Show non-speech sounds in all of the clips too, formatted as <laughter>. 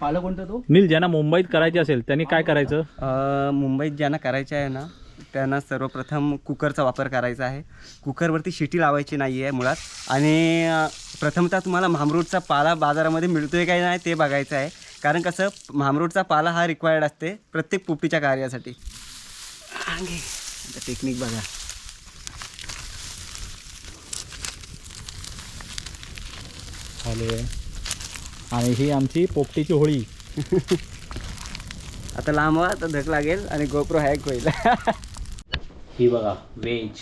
पाला कोणता तो? नील ज्यांना मुंबईत करायचे असेल त्यांनी काय करायचं? अ, मुंबईत ज्यांना करायचं आहे ना त्यांना सर्वप्रथम कुकरचा वापर करायचा आहे. कुकरवरती शिटी लावायची नाही आहे मुळात. आणि अ, प्रथमतः तुम्हाला भामरूटचा पाला बाजारामध्ये मिळतोय काय नाही ते बघायचं आहे. कारण कसं भामरूटचा पाला हा रिक्वायर्ड असते प्रत्येक पोपटीच्या कार्यासाठी. टेक्निक बघा. झाले आणि ही आमची पोपटीची होळी. <laughs> आता लांब तर धक लागेल आणि गोप्रो हॅक होईल. <laughs> ही बघा व्हेज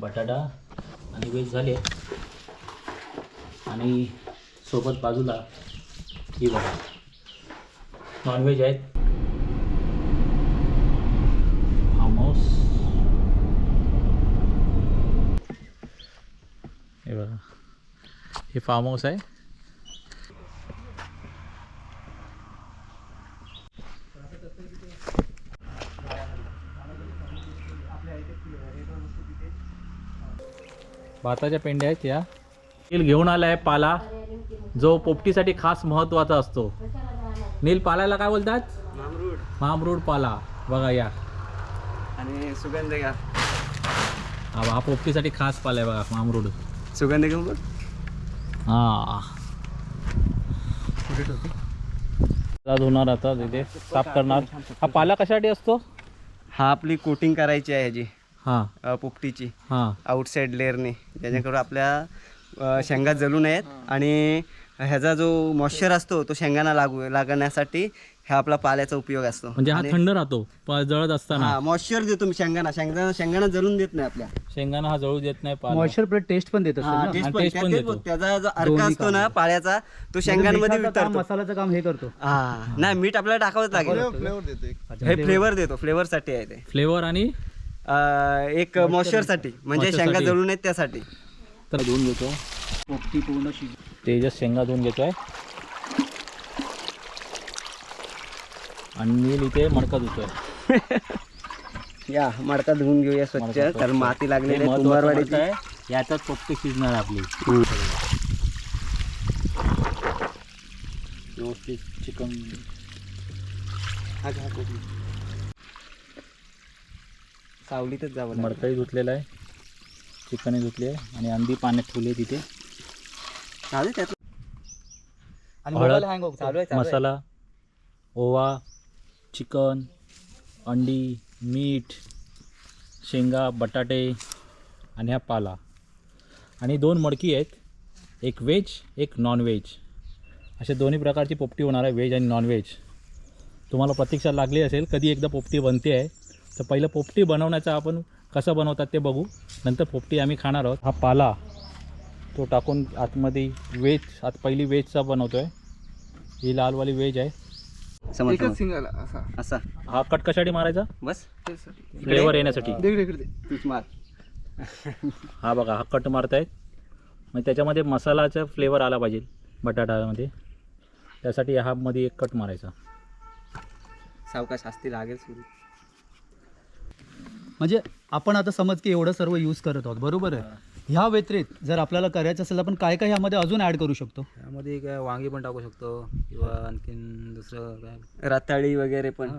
बटाटा आणि व्हेज झाले. आणि सोबत बाजूला ही बघा नॉनव्हेज आहेत. फार्म हे बघा. हे फार्म हाऊस आहे. भाताच्या पेंड्या आहेत या. नील घेऊन आला आहे पाला. जो पोपटीसाठी खास महत्त्वाचा असतो. नील पाल्याला काय बोलतात? मामरूड. पाला. बघा या. आणि सुगंध घ्या. हा पोपटीसाठी खास पाला आहे बघा मामरूड. सुगंध घेऊन बघ. हा. पाला धुणार आता तिथे साफ करणार. हा पाला कशासाठी असतो? हा आपली कोटिंग करायची आहे ह्याची. हा. पोपटीची. हा. आउटसाईड लेअरने जेणेकरून आपल्या शेंगा जलू नयेत आणि ह्याचा जो मॉइश्चर असतो तो शेंगांना लागू लागण्यासाठी हा आपला पाल्याचा उपयोग असतो. म्हणजे हा थंड राहतो प- जळत असताना. हा मॉइश्चर देतो मी शेंगांना शेंगांना शेंगांना जलून देत नाही आपल्या. शेंगाना हा जळू देत नाही पाला मॉइश्चर प्लेट टेस्ट पण देत हा, असेल ना? taste आणि पण- taste पण त्यात- देतो. त्याचा जो अर्क असतो ना. पाल्याचा तो शेंगांमध्ये काम, वितरतो. मसाल्याचं काम हे करतो. हा नाही मीठ आपल्याला टाकावंच लागेल. अच्छा, हे फ्लेवर देतो फ्लेवर साठी आहे ते. फ्लेवर आणि? अ, एक मॉइश्चरसाठी. म्हणजे Moisture शेंगा साठी. जळू नयेत त्यासाठी. तर धुवून घेतो. पोपटी पूर्ण शिज तेजस शेंगा धुवून घेतोय. आणि नील इथे मडका धुतोय <laughs> या मडका धुवून घेऊया स्वच्छ. कारण माती लागलेली मडकं आहे याचाच पोपटी शिजणार आपली. व्यवस्थित चिकन. सावलीतच जावं. मडकाही धुतलेला आहे चिकनही धुतली आहे आणि अंडी पाण्यात ठेवली आहे तिथे चालू त्यात आणि हळद. मसाला ओवा चिकन अंडी मीठ शेंगा बटाटे आणि हा पाला. आणि दोन मडकी आहेत. एक व्हेज एक नॉनव्हेज असे अशा दोन्ही प्रकारची पोपटी होणार आहे व्हेज आणि नॉनव्हेज तुम्हाला प्रतीक्षा लागली असेल कधी एकदा पोपटी बनते आहे. तर पहिलं पोपटी बनवण्याचा आपण कसं बनवतात ते बघू. नंतर पोपटी आम्ही खाणार आहोत. हा पाला तो टाकून आतमध्ये व्हेज आत पहिली व्हेजचा बनवतो आहे ही लालवाली व्हेज आहे. समज. असा. हा कट कशासाठी मारायचा? बस. फ्लेवर येण्यासाठी. तूच मार. हा बघा हा कट मारतायत. मग त्याच्यामध्ये मसालाचा फ्लेवर आला पाहिजे बटाटामध्ये त्यासाठी हा मध्ये एक कट मारायचा. सावकाश असती लागेल सुरू. म्हणजे आपण आता समज की एवढं सर्व यूज करत आहोत बरोबर आहे? ह्या व्यतिरिक्त जर आपल्याला करायचं असेल तर आपण काय काय ह्यामध्ये अजून ऍड करू शकतो? त्यामध्ये काय वांगी पण टाकू शकतो किंवा आणखीन दुसरं काय? रताळी वगैरे पण.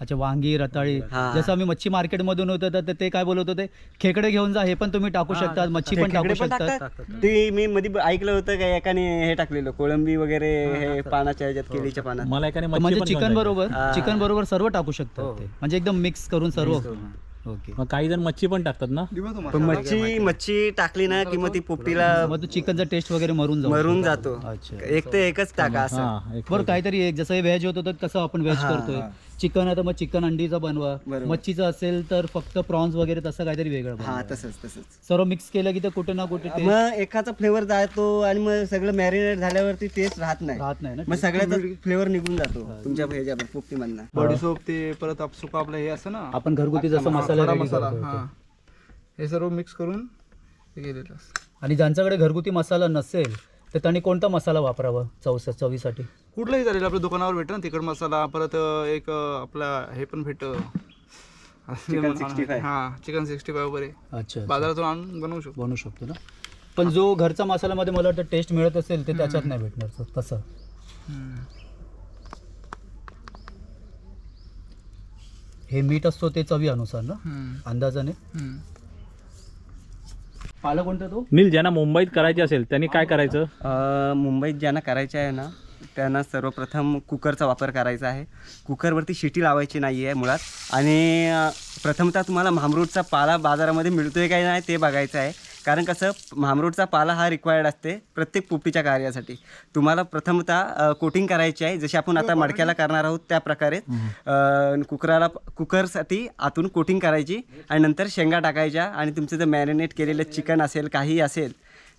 अच्छा वांगी रताळी. हा. जसं आम्ही मच्छी मार्केटमधून होतो तर ते काय बोलत होते? खेकडे घेऊन जा हे पण तुम्ही टाकू शकतात मच्छी पण टाकू शकतात. टाकतात. ते मी मध्ये ब- ऐकलं होतं का एकाने हे टाकलेलं कोळंबी वगैरे हे पानाच्या ह्याच्यात केळीच्या पानात. मला एकाने मच्छी म्हणजे पण चिकन जायची. बरोबर हा. चिकन बरोबर सर्व टाकू शकतात ते. म्हणजे एकदम मिक्स करून सर्व. ओके. मग काही जण मच्छी पण टाकतात ना? पण मच्छी मच्छी टाकली ना की मग ती पोपटीला मग तो चिकनचा टेस्ट वगैरे मरून जाऊ मरून जातो. अच्छा. एक तर एकच टाका असं. हा एक बरं काहीतरी एक जसं व्हेज होतं तर कसं आपण व्हेज करतोय? चिकन आहे तर मग चिकन अंडीचा बनवा. बरोबर. मच्छीचं असेल तर फक्त प्रॉन्स वगैरे तसं काहीतरी वेगळं हा बनवा. तसंच तसंच. सर्व मिक्स केलं की ते कुठे ना कुठे taste मग एकाचा फ्लेवर जातो आणि मग सगळं मॅरिनेट झाल्यावरती टेस्ट राहत नाही. राहत नाही ना मग सगळ्याचा फ्लेवर निघून जातो तुमच्या ह्याच्या मधनं बडीसोप ते परत आप सुका आपलं हे असतं ना? आपण घरगुती जसं मसाला खडा ready मसाला करतो. हा. हे सर्व मिक्स करून हे केलेलं असतं. आणि ज्यांच्याकडे घरगुती मसाला नसेल तर त्यांनी कोणता मसाला वापरावा चव चवीसाठी? कुठलंही चालेल आपल्या दुकानावर भेटतं ना तिखट मसाला परत एक आपला हे पण भेटतं Chicken 65. हा चिकन सिक्स्टी फाय वगैरे. अच्छा. बाजारातून आणून बनवू शकतो. बनवू शकतो ना. पण जो घरचा मसाल्यामध्ये मला वाटतं टेस्ट मिळत असेल ते त्याच्यात नाही भेटणार सर तसं. हे मीठ असतो ते चवी अनुसार ना अंदाजाने. पाला कोणता तो? नील ज्यांना मुंबईत करायचे असेल त्यांनी काय करायचं? अ, मुंबईत ज्यांना करायचं आहे ना त्यांना सर्वप्रथम कुकरचा वापर करायचा आहे. कुकरवरती शिटी लावायची नाही आहे मुळात. आणि प्रथमतः तुम्हाला म्हामरूटचा पाला बाजारामध्ये मिळतो आहे काय नाही ते बघायचं आहे. कारण कसं म्हामरूटचा पाला हा रिक्वायर्ड असते प्रत्येक पोपटीच्या कार्यासाठी. तुम्हाला प्रथमतः कोटिंग करायची आहे. जशी आपण आता मडक्याला करणार आहोत त्या प्रकारे कुकराला कुकरसाठी आतून कोटिंग करायची आणि नंतर शेंगा टाकायच्या आणि तुमचं जर मॅरिनेट केलेलं चिकन असेल काही असेल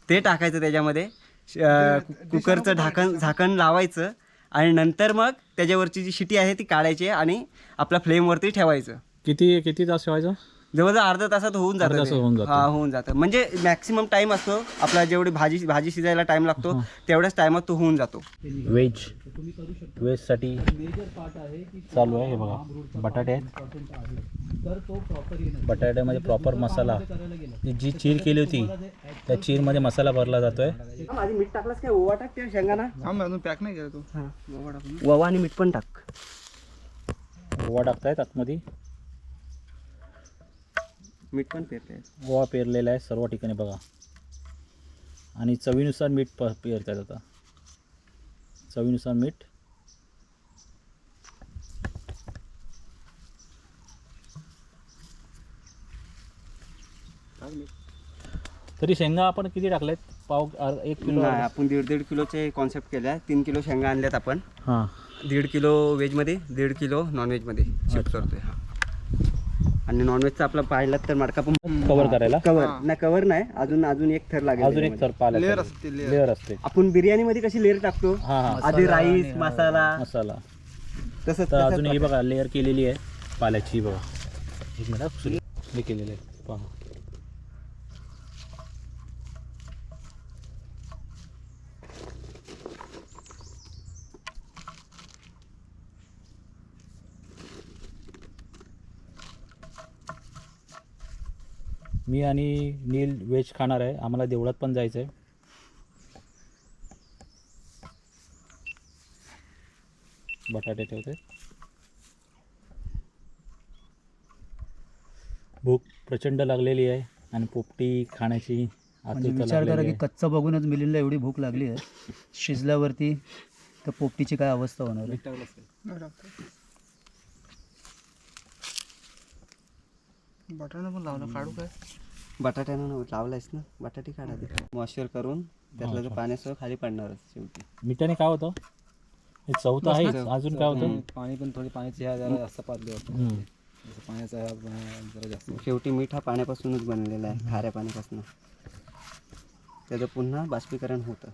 ते टाकायचं त्याच्यामध्ये. कुकरचं ढाकण झाकण लावायचं आणि नंतर मग त्याच्यावरची जी शिटी आहे ती काढायची आणि आपल्या फ्लेमवरती ठेवायचं. किती किती तास ठेवायचं? जवळजवळ अर्धा तासात होऊन जातं ते. होऊन जातं. हा होऊन जातं. म्हणजे मॅक्सिमम टाइम असतो आपला जेवढी भाजी भाजी शिजायला टाइम लागतो तेवढ्याच टायमात तो होऊन जातो. व्हेज व्हेजसाठी चालू आहे हे बघा. बटाटे आहेत. तर तो प्रॉपर येणार. बटाट्यामध्ये प्रॉपर मसाला. ती जी चीर केली होती त्या चीरमध्ये मसाला भरला जातोय. माझी मीठ टाकलंस काय? ओवा टाक त्या शेंगाना? हा अजून पॅक नाही केला तो. ओवा आणि मीठ पण टाक. ओवा टाकतायत आतमध्ये. मीठ पण पेरते ओवा पेरलेला आहे सर्व ठिकाणी बघा. आणि चवीनुसार मीठ प पेरत आहेत आता. चवीनुसार मीठ. तरी शेंगा आपण किती टाकल्यात पाव अर- एक किलो नाही आपण दीड दीड किलोचे कॉन्सेप्ट केले आहे तीन किलो शेंगा आणल्यात आपण. हां. दीड किलो व्हेजमध्ये दीड किलो नॉनव्हेजमध्ये शिफ्ट करतोय हा. आणि नॉनव्हेजचा आपला पाहिला तर मडका पण कवर करायला. कवर नाही कवर नाही. अजून अजून एक थर लागेल अजून एक त्याच्यामध्ये. तर पाला लेअर असते लेअर लेअर असते. आपण बिर्याणीमध्ये कशी लेअर टाकतो? हां हां. आधी राईस मसाला. मसाला. तसंच तर अजून ही बघा लेअर केलेली आहे पाल्याची बघा. एक मिनिट हा. हे केलेलं आहे. पहा. मी आणि नील व्हेज खाणार आहे. आम्हाला देवळात पण जायचं आहे बटाटे ठेवते. भूक प्रचंड लागलेली आहे आणि पोपटी खाण्याची म्हणजे आतुरता विचार करा की. कच्चा बघूनच मिलीला एवढी भूक लागली आहे. शिजल्यावरती तर पोपटीची काय अवस्था होणार आहे? बटाटा पण लावला काढू काय? बटाट्यानं लावलायस ना? बटाटे काढा मॉइश्चर करून त्यातलं जो पाण्यासह खाली पडणारच शेवटी. मिठाने काय होतं? हे चव तर आहेच. अजून काय होतं? पाणी पण थोडी पाण्याची ह्या जरा जास्त पातळी. जसं पाण्याचा ह्या जरा जास्त. शेवटी मीठ हा पाण्यापासूनच बनलेला आहे खाऱ्या पाण्यापासून. त्याचं पुन्हा बाष्पीकरण होतं.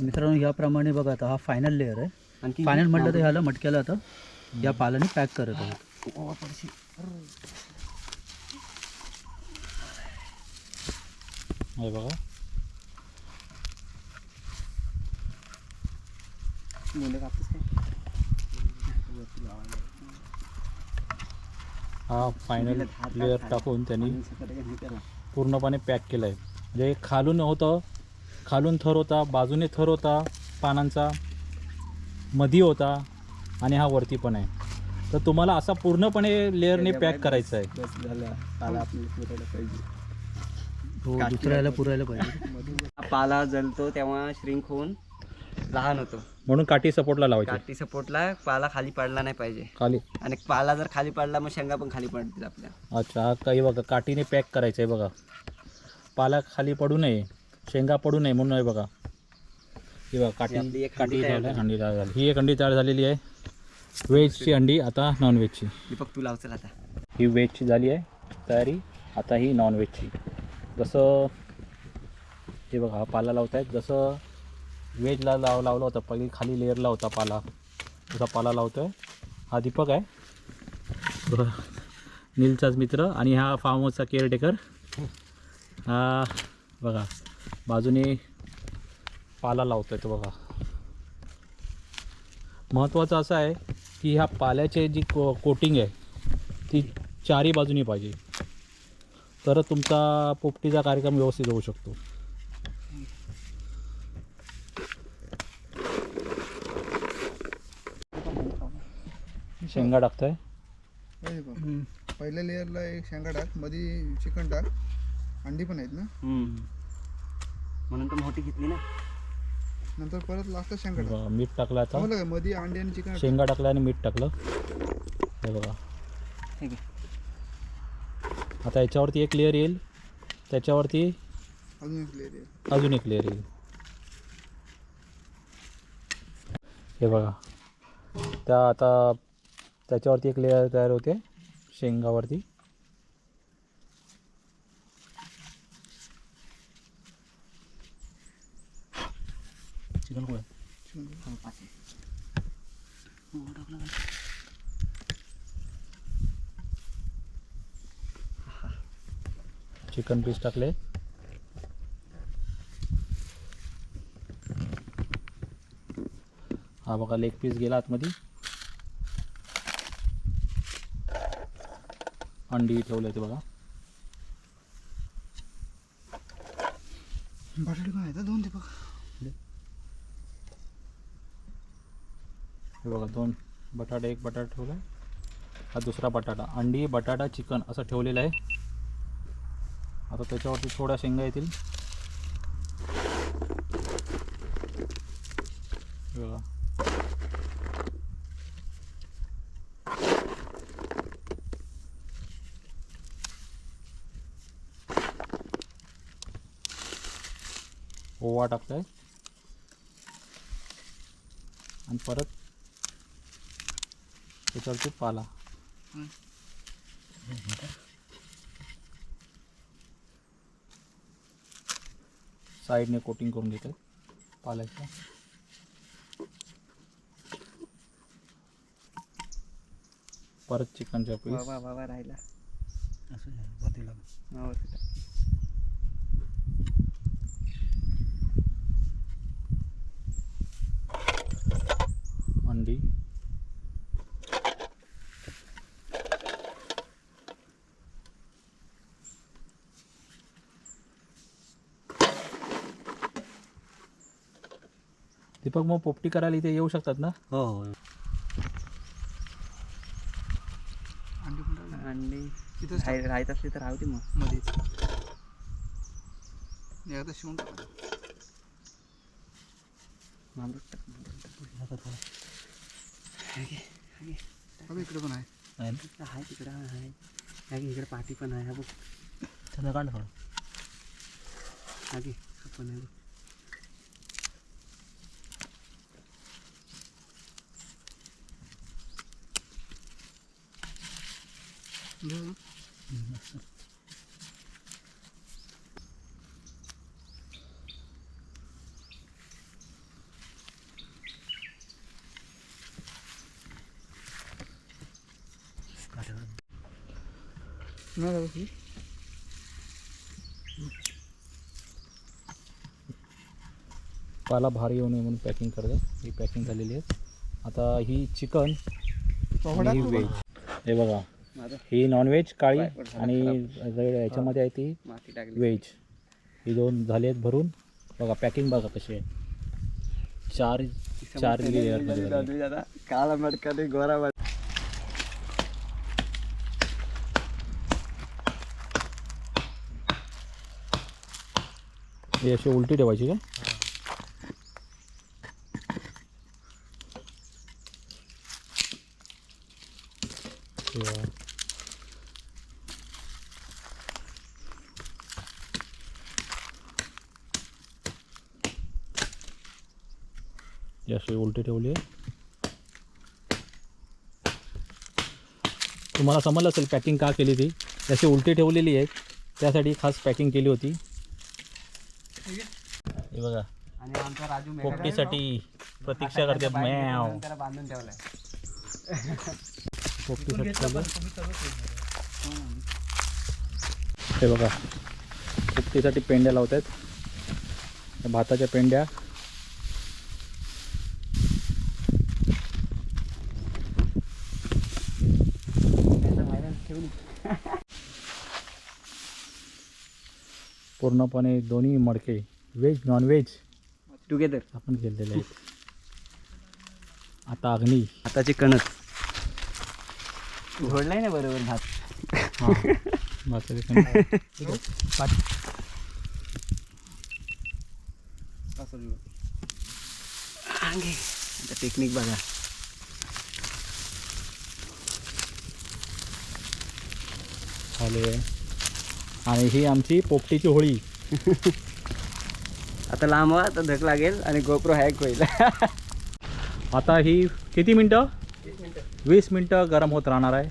मित्रांनो याप्रमाणे बघा आता हा फायनल लेअर आहे. आणखी फायनल म्हटलं तर ह्याला मटक्याला आता या पालाने पॅक करत आहोत. हे बघा हा फायनल लेअर टाकून त्यांनी पूर्णपणे पॅक केलं आहे म्हणजे खालून होतं खालून थर होता बाजूने थर होता पानांचा मधी होता आणि हा वरती पण आहे तर तुम्हाला असा पूर्णपणे लेअरने पॅक करायचा आहे बस झालं पाला आपल्याला पुरायला पाहिजे हो दुसऱ्याला पुरायला पाहिजे. पाला जलतो तेव्हा श्रिंक होऊन लहान होतो. म्हणून काठी सपोर्टला लावायची. काठी सपोर्टला पाला खाली पडला नाही पाहिजे. खाली. आणि पाला जर खाली पडला मग शेंगा पण खाली पडतील आपल्या. अच्छा हा काही बघा काठीने पॅक करायचं आहे बघा. पाला खाली पडू नये शेंगा पडू नये म्हणून आहे बघा. ही बघा काठी एक काठी अंडी तयार झाली ही एक अंडी तयार झालेली आहे. व्हेजची अंडी आता नॉनव्हेजची दीपक तू लावचल आता. ही व्हेजची झाली आहे तयारी. आता ही नॉनव्हेजची जसं हे बघा हा पाला लावतायत. जसं वेजला लाव लावला होता पहिली खाली लेअरला होता पाला. तसा पाला लावतो आहे हा दीपक आहे. बरं नीलचाच मित्र आणि हा फार्म हाऊसचा केअरटेकर हा बघा बाजूने पाला लावतो आहे तो बघा. महत्त्वाचं असं आहे की ह्या पाल्याचे जी को कोटिंग आहे ती चारही बाजूनी पाहिजे. तरच तुमचा पोपटीचा कार्यक्रम व्यवस्थित होऊ शकतो. शेंगा टाकताय. हे पहिल्या लेअरला एक शेंगा टाकमध्ये चिकन टाक अंडी पण आहेत ना? म्हणून तर मोठी घेतली ना? नंतर परत लास्ट शेंगा टाक. बघा, मीठ टाकलं आता. समजलं का मधी अंडी आणि चिकन शेंगा टाकलं आणि मीठ टाकलं. हे बघा. ठीक आहे. आता याच्यावरती एक लेअर येईल. त्याच्यावरती अजून एक लेअर आहे अजून एक लेअर येईल. हे बघा. त्या आता त्याच्यावरती एक लेअर तयार होते. शेंगावरती. चिकन कुठे? चिकन पीस टाकले हा बघा लेग पीस गेला आतमध्ये. अंडी ठेवले ते बघा. बटाटे पण आहेत दोन ते बघ. हे बघा दोन बटाटे एक बटाटा ठेवला हा दुसरा बटाटा. अंडी बटाटा चिकन असं ठेवलेलं आहे. आता त्याच्यावरती थोड्या शेंगा येतील. ओवा टाकताय. आणि परत त्याच्यावरती पाला. साईडने कोटिंग करून घेतात पाल्याचं. परत चिकनच्या पीस. वा वा वा राहिला. असं दीपक मग पोपटी करायला इथे येऊ शकतात ना? हो हो. अंडी. राह- राहत असली तर राहू दे मग. मध्येच एकदा शिवून टाक टाक, टाक. इकडे पण आहे. आहे तिकडं आहे. हा घे, इकडे पाठी पण आहे हा बघ. त्यांना काढ थोडं हा घे, हा पण आहे बघ. घेऊ ना? नाही लागत ही? पाला भारी येऊ नये म्हणून पॅकिंग करतात ही पॅकिंग झालेली आहे. आता ही चिकन ही व्हेज हे बघा. ही नॉनव्हेज काळी आणि याच्यामध्ये आहे ती व्हेज ही दोन झाली आहेत भरून. बघा पॅकिंग बघा कशी आहे. चार चार. दादा काला मटका गोरा ही अशी उलटी ठेवायची काय हे बघा. ही अशी उलटी ठेवली आहे तुम्हाला समजलं असेल पॅकिंग का केली ती. अशी उलटी ठेवलेली आहे त्यासाठी खास पॅकिंग केली होती. हे बघा. आणि आमचा राजू पोपटीसाठी प्रतीक्षा करते. मॅव त्याला बांधून ठेवलाय. पोपटीसाठी. हे बघा. पोपटीसाठी पेंड्या लावत आहेत भाताच्या पेंड्या. पूर्णपणे दोन्ही मडके व्हेज नॉन व्हेज टुगेदर आपण केलेले आहेत. आता अग्नी. आताची कणस. घोडलाय ना बरोबर भात. हां. भाताचे कणिक. टेक्निक बघा. आहे आणि ही आमची पोपटीची होळी. <laughs> आता लांब आता धक लागेल आणि गोप्रो हॅक होईल. <laughs> आता ही किती मिनटं. वीस मिनटं गरम होत राहणार आहे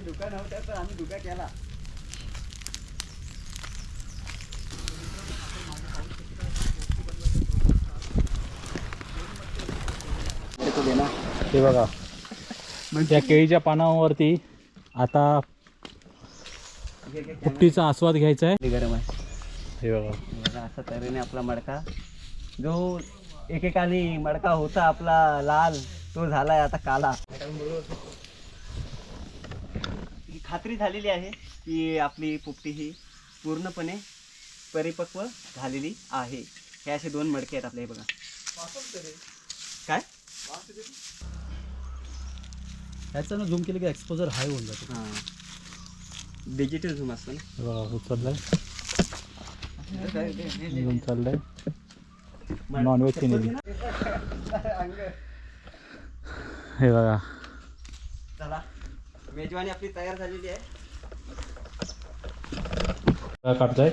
दुकान नव्हत्या तर आम्ही दुका केला ते बघा त्या केळीच्या पानावरती आता पोपटीचा आस्वाद घ्यायचा आहे. गरम आहे? हे बघा. बघा अशा तऱ्हेने आपला मडका. जो एकेकाली मडका होता आपला लाल तो झालाय आता काला. ही खात्री झालेली आहे की आपली पोपटी ही पूर्णपणे परिपक्व झालेली आहे. हे असे दोन मडके आहेत आपले हे बघा. काय? ह्याचं ना झूम केलं की एक्सपोजर हाय होऊन जातो. हां. डिजिटल झूम असतो ना? हे बघा उचललंय निघून चाललंय. नॉनव्हेजची नेली हे बघा. चला. मेजवानी आपली तयार झालेली आहे. काय काढताय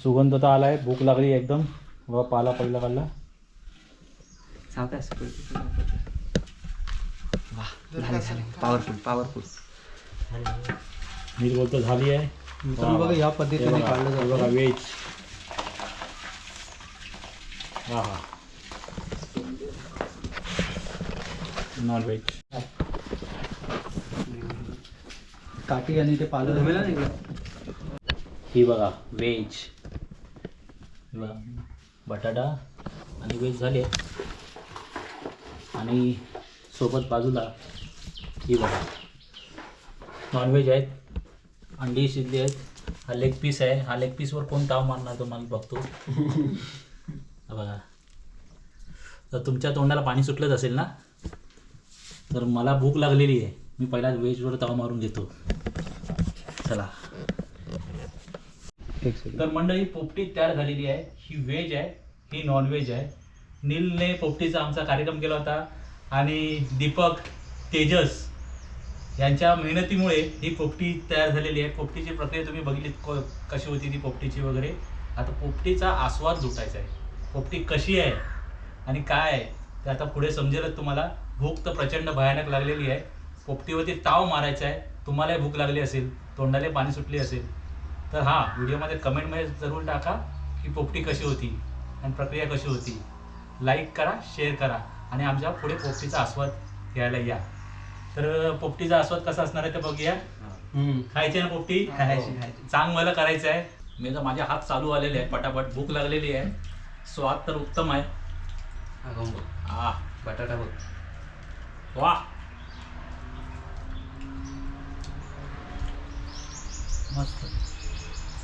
सुगंध तर आलाय भूक लागली एकदम. बघा पाला पहिला काढला वा झाले झाले. पॉवरफुल पॉवरफुल मी बोलतो झाली आहे. मित्रांनो बघा या पद्धतीने काढलं जातं. बघा व्हेज हा हा. नॉन व्हेज काठी आणि ते पालं ही बघा व्हेज बघा बटाटा आणि व्हेज झाले. आणि सोबत बाजूला ही बघा नॉनव्हेज आहेत अंडी शिजली आहेत. हा लेग पीस आहे. हा लेग पीसवर कोण ताव मारणार तो मला बघतो. <laughs> हा बघा. तर तुमच्या तोंडाला पाणी सुटलंच असेल ना? तर मला भूक लागलेली आहे. मी पहिला व्हेजवर ताव मारून घेतो. चला. तर मंडळी पोपटी तयार झालेली आहे. ही व्हेज आहे. ही नॉन व्हेज आहे. नीलने पोपटीचा आमचा कार्यक्रम केला होता. आणि दीपक तेजस यांच्या मेहनतीमुळे ही पोपटी तयार झालेली आहे. पोपटीची प्रक्रिया तुम्ही बघितली क- कशी होती ती पोपटीची वगैरे. आता पोपटीचा आस्वाद लुटायचा आहे. पोपटी कशी आहे आणि काय आहे ते आता पुढे समजेलच तुम्हाला. भूक तर प्रचंड भयानक लागलेली आहे. पोपटीवरती ताव मारायचा आहे. तुम्हालाही भूक लागली असेल तोंडाला पाणी सुटली असेल. तर हा व्हिडिओमध्ये कमेंटमध्ये जरूर टाका की पोपटी कशी होती आणि प्रक्रिया कशी होती. लाईक करा शेअर करा आणि आमच्या पुढे पोपटीचा आस्वाद घ्यायला या. तर पोपटीचा आस्वाद कसा असणार आहे ते बघूया. खायची ना पोपटी? खायची, खायची. चांग मला करायचं आहे. मी तर माझे हात चालू आलेले आहे पटापट. भूक लागलेली आहे. स्वाद तर उत्तम आहे. आ बटाटा बघ वा. मस्त.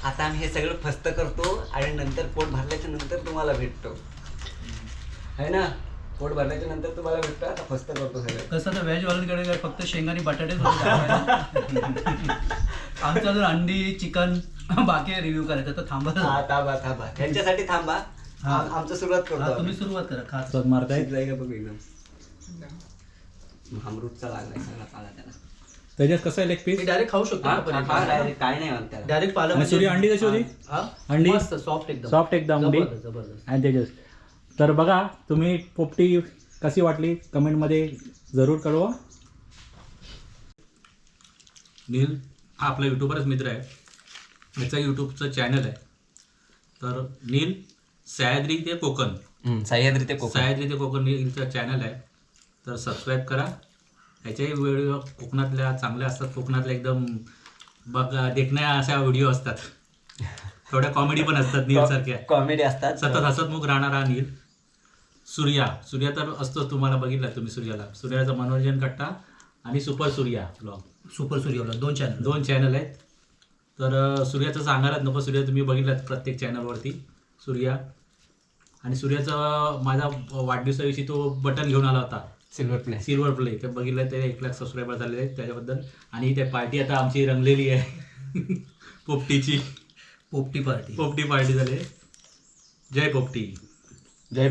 आता आम्ही हे सगळं फस्त करतो आणि नंतर पोट भरल्याच्या नंतर तुम्हाला भेटतो. है ना? पोट भरल्याच्या नंतर तुम्हाला भेटतो आता फस्त करतो सगळं कसं तर व्हेज वाल्यांकडे काय फक्त शेंग आणि बटाटेच होते दाखवायला. आमचं अजून अंडी चिकन बाकी रिव्ह्यू करायचं तर थांबा हा थांबा थांबा त्यांच्यासाठी थांबा हा. आम- आमचं सुरुवात करतो हा, तुम्ही. सुरुवात करा खास आस्वाद मारताय शिजलाय का बघू एकदम अमृतचा लागलाय सगळा पाला त्याला त्याच्यात कसं आहे लेग पीस डायरेक्ट खाऊ शकतो हा, हा, पनीर? direct काय नाही म्हणत त्याला डायरेक्ट पालक आणि सूर्य अंडी कशी होती? हा? अंडी? मस्त सॉफ्ट एकदम सॉफ्ट एकदम अंडी जबरदस्त, जबरदस्त आणि तेजस तर बघा तुम्ही पोपटी कशी वाटली? कमेंटमध्ये जरूर कळवा. नील हा आपला यूट्यूबरच मित्र आहे. याचं यूट्यूबचं चॅनल आहे. तर नील सह्याद्री ते कोकण. सह्याद्री ते सह्याद्री ते कोकण नीलचं चॅनल आहे. तर सबस्क्राईब करा. ह्याच्याही व्हिडिओ कोकणातल्या चांगल्या असतात. कोकणातल्या एकदम बघा देखण्या अशा व्हिडिओ असतात. <laughs> थोड्या कॉमेडी पण असतात नीलसारख्या. कॉमेडी असतात. सतत हसतमुख राहणारा नील. सूर्या. सूर्या तर असतो तुम्हाला बघितला तुम्ही सूर्याला. सूर्याचं मनोरंजन कट्टा आणि सुपर सूर्या ब्लॉग सुपर सूर्यवला दोन चॅनल दोन चॅनल आहेत. तर सूर्याचं सांगायलाच नको. सूर्य तुम्ही बघितलात प्रत्येक चॅनलवरती सूर्या. आणि सूर्याचा माझा वाढदिवसाविषयी तो बटन घेऊन आला होता. सिल्वर प्ले सिल्वर प्ले ते बघितलं ते एक लाख सबस्क्रायबर झालेले आहेत त्याच्याबद्दल. आणि ते पार्टी आता आमची रंगलेली आहे. <laughs> पोपटीची. पोपटी पार्टी पोपटी पार्टी झाली आहे. जय पोपटी. जय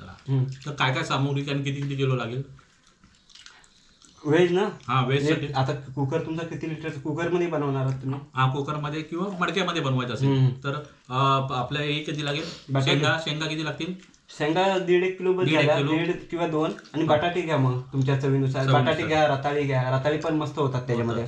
चला. तर काय काय सामुग्री आणि किती किती किलो लागेल? व्हेज ना? हा वेजसाठी आता कुकर तुमचा किती लिटर कुकरमध्ये बनवणार आहात तुम्ही? हा कुकरमध्ये किंवा मडक्यामध्ये बनवायचं असेल. तर आपल्या हे किती लागेल. शेंगा शेंगा किती लागतील? शेंगा दीड एक किलो दीड किंवा दोन. आणि बटाटे घ्या मग तुमच्या चवीनुसार. बटाटे घ्या रताळी घ्या. रताळी पण मस्त होतात त्याच्यामध्ये.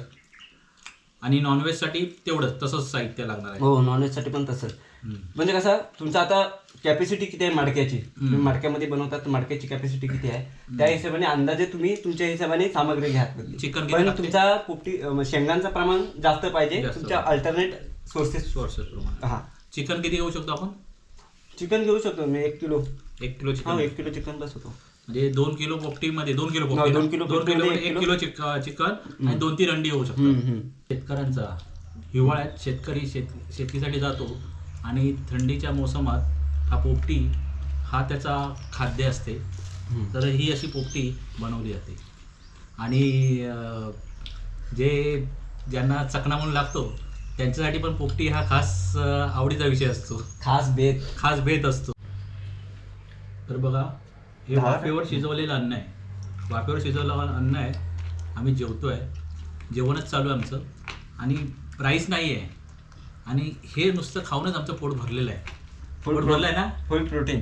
आणि नॉनव्हेजसाठी तेवढंच तसंच साहित्य लागणार आहे. हो नॉनव्हेजसाठी पण तसंच. म्हणजे कसं तुमचं आता कॅपॅसिटी किती आहे मडक्याची? तुम्ही मडक्यामध्ये बनवतात मडक्याची कॅपॅसिटी किती आहे? त्या हिशोबाने अंदाजे तुम्ही तुमच्या हिशोबाने सामग्री घ्या. चिकन किती पण लागते? तुमचा पोपटी अं, शेंगांचं प्रमाण जास्त पाहिजे. जास्त तुमच्या अल्टरनेट सोर्सेस सोर्सेस प्रमाणे. हा. चिकन किती घेऊ शकतो आपण? चिकन घेऊ शकतो मी एक किलो. एक किलो हा चिकन एक किलो चिकन बस होतो. म्हणजे दोन किलो पोपटीमध्ये दोन किलो हा, पोपटी दोन? किलो दोन किलो पोपटीमध्ये एक किलो. चिक- चिकन आणि दोन तीन अंडी होऊ शकतात. हम्म, हम्म. शेतकऱ्यांचा हिवाळ्यात शेतकरी शेत शेतीसाठी जातो आणि थंडीच्या मोसमात हा पोपटी हा त्याचा खाद्य असते. तर ही अशी पोपटी बनवली जाते. आणि जे ज्यांना चकना म्हणून लागतो त्यांच्यासाठी पण पोपटी हा खास आवडीचा विषय असतो. खास बेत खास भेट असतो. तर बघा हे वाफेवर शिजवलेलं अन्न आहे. वाफेवर शिजवलेलं अन्न आहे. आम्ही जेवतोय. जेवणच चालू आहे आमचं. आणि राईस नाही आहे आणि हे नुसतं खाऊनच आमचं पोट भरलेलं आहे. ना? फुल प्रोटीन.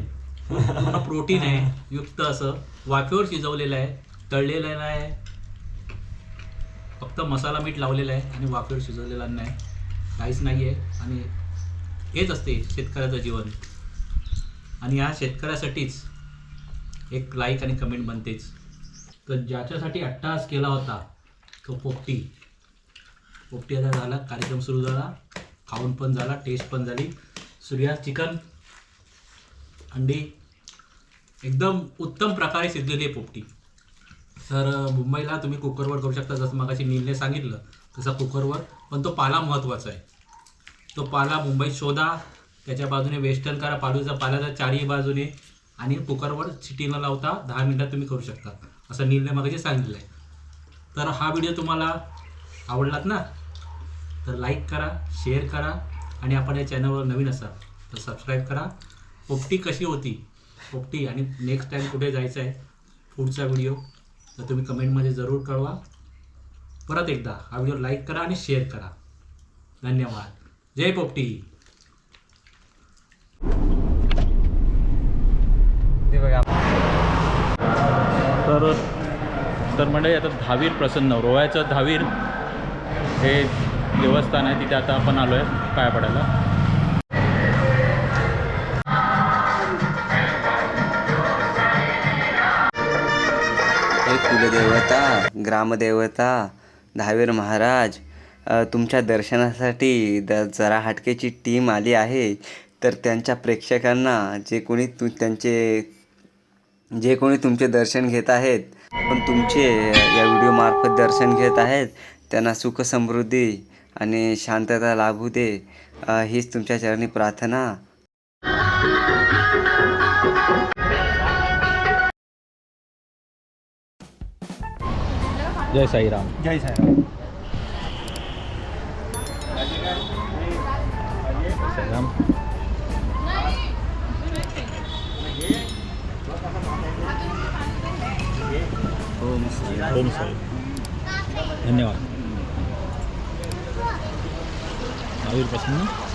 पूर्ण प्रोटीन आहे <laughs> युक्त असं. वाफेवर शिजवलेलं आहे तळलेलं नाही. फक्त मसाला मीठ लावलेला आहे आणि वाफेवर शिजवलेलं आहे काहीच नाही आहे आणि हेच असते शेतकऱ्याचं जीवन. आणि ह्या शेतकऱ्यासाठीच एक लाईक आणि कमेंट बनतेच. तर ज्याच्यासाठी अट्टास केला होता तो पोपटी. पोपटी आता झाला कार्यक्रम सुरू झाला. खाऊन पण झाला टेस्ट पण झाली. सूर्या चिकन. अंडी एकदम उत्तम प्रकारे शिजलेली आहे पोपटी. तर मुंबईला तुम्ही कुकरवर करू शकता जसं मगाशी नीलने सांगितलं तसा कुकरवर पण तो पाला महत्त्वाचा आहे. तो पाला मुंबईत शोधा त्याच्या बाजूने वेस्टर्न करा पालूचा पाल्याचा चारही बाजूने आणि कुकरवर सिटी न लावता दहा मिनटात तुम्ही करू शकता असं नीलने मगाशी सांगितलं आहे तर हा व्हिडिओ तुम्हाला आवडलात ना तर लाईक करा शेअर करा आणि आपण या चॅनलवर नवीन असाल तर सबस्क्राईब करा. पोपटी कशी होती? पोपटी आणि नेक्स्ट टाईम कुठे जायचं आहे पुढचा व्हिडिओ तर तुम्ही कमेंटमध्ये जरूर कळवा. परत एकदा हा व्हिडिओ लाईक करा आणि शेअर करा. धन्यवाद. जय पोपटी. ते बघा. तर तर मंडळी आता दहावीर प्रसन्न. रोह्याचं दहावीर हे देवस्थान आहे तिथे आता आपण आलो आहे पाया पडायला कुलदेवता ग्रामदेवता दहावीर महाराज तुमच्या दर्शनासाठी द जरा हटकेची टीम आली आहे. तर त्यांच्या प्रेक्षकांना जे कोणी तु त्यांचे जे कोणी तुमचे दर्शन घेत आहेत पण तुमचे या व्हिडिओमार्फत दर्शन घेत आहेत त्यांना सुख समृद्धी आणि शांतता लाभू दे. हीच तुमच्या चरणी प्रार्थना. जय साईराम. जय साहेब साईराम. ओम साई धन्यवाद. दहावीर प्रसन्न